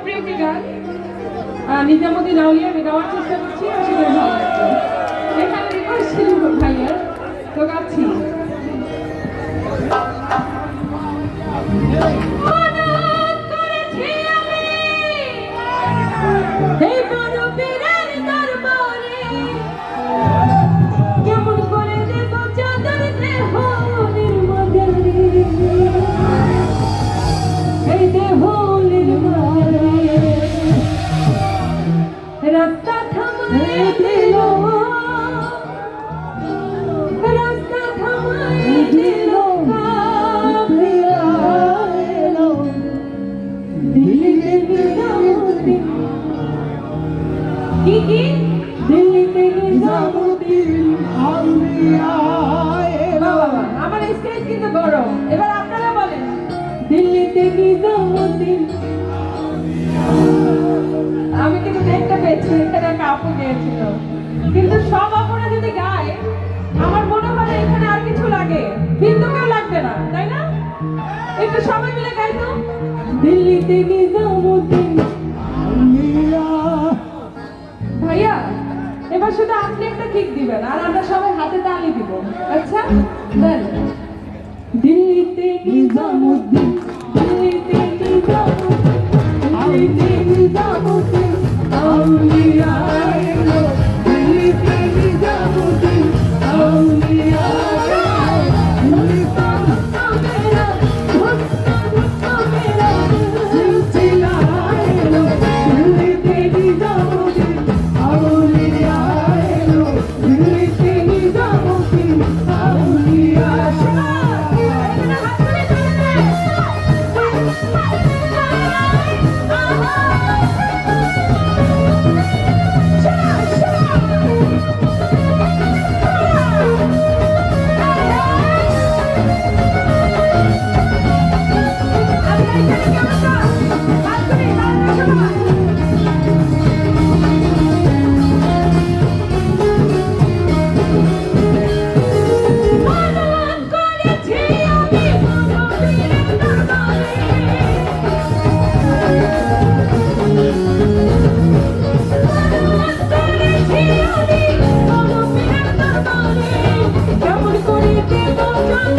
জনপ্রিয় একটি গান। নিজামুদ্দিন আউলিয়া, আমি গাওয়ার চেষ্টা করছি আসলে এখানে রিকোয়েস্ট ছিল ভাইয়ের, তো গাচ্ছি। নিজামুদ্দিন আমি কিন্তু দেখতে পেয়েছি, এখানে একটা আপু গিয়েছিল। কিন্তু সব আপুরা যদি গায়, আমার মনে হয় এখানে আর কিছু লাগে। কিন্তু কেউ লাগবে না, তাই না? একটু সবাই মিলে গাই তো। দিল্লিতে নিজামুদ্দিন ভাইয়া, এবার শুধু আপনি একটা কিক দিবেন, আর আমরা সবাই হাতে তালি দিব। আচ্ছা দেন। দিল্লিতে নিজামুদ্দিন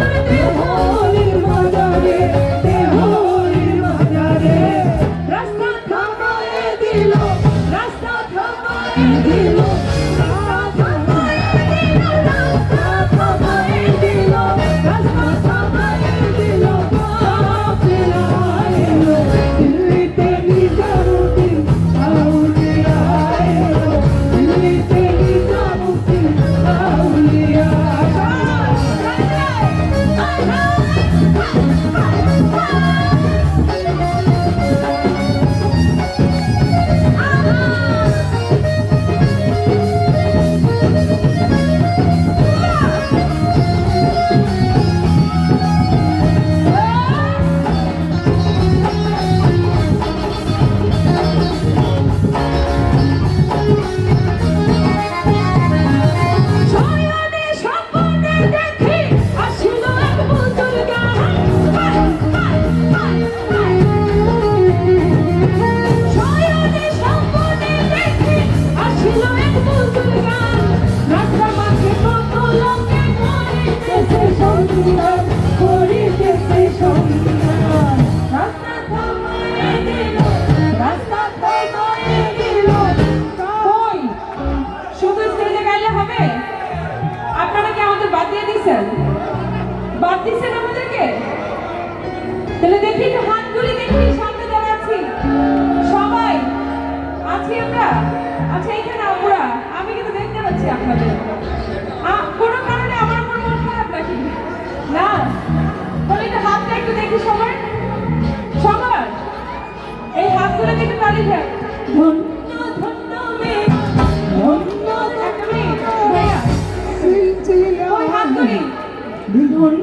Thank you. দেখি সবার সবার এই দেখে তালি মিনিট। ভাইয়া ওই হাত তুলি ধন্য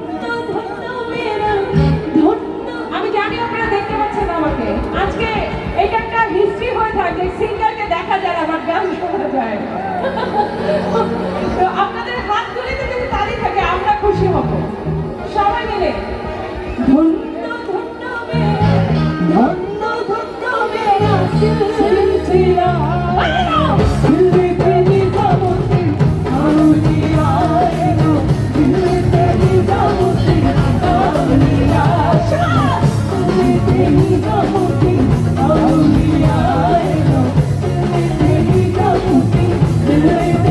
ধন্য আমি জানি আপনারা দেখতে পাচ্ছেন আমাকে। আজকে এটা একটা হিস্ট্রি হয়ে থাকে। সিঙ্গারকে দেখা যায় আমার গান শোনা যায়। ficamos sim.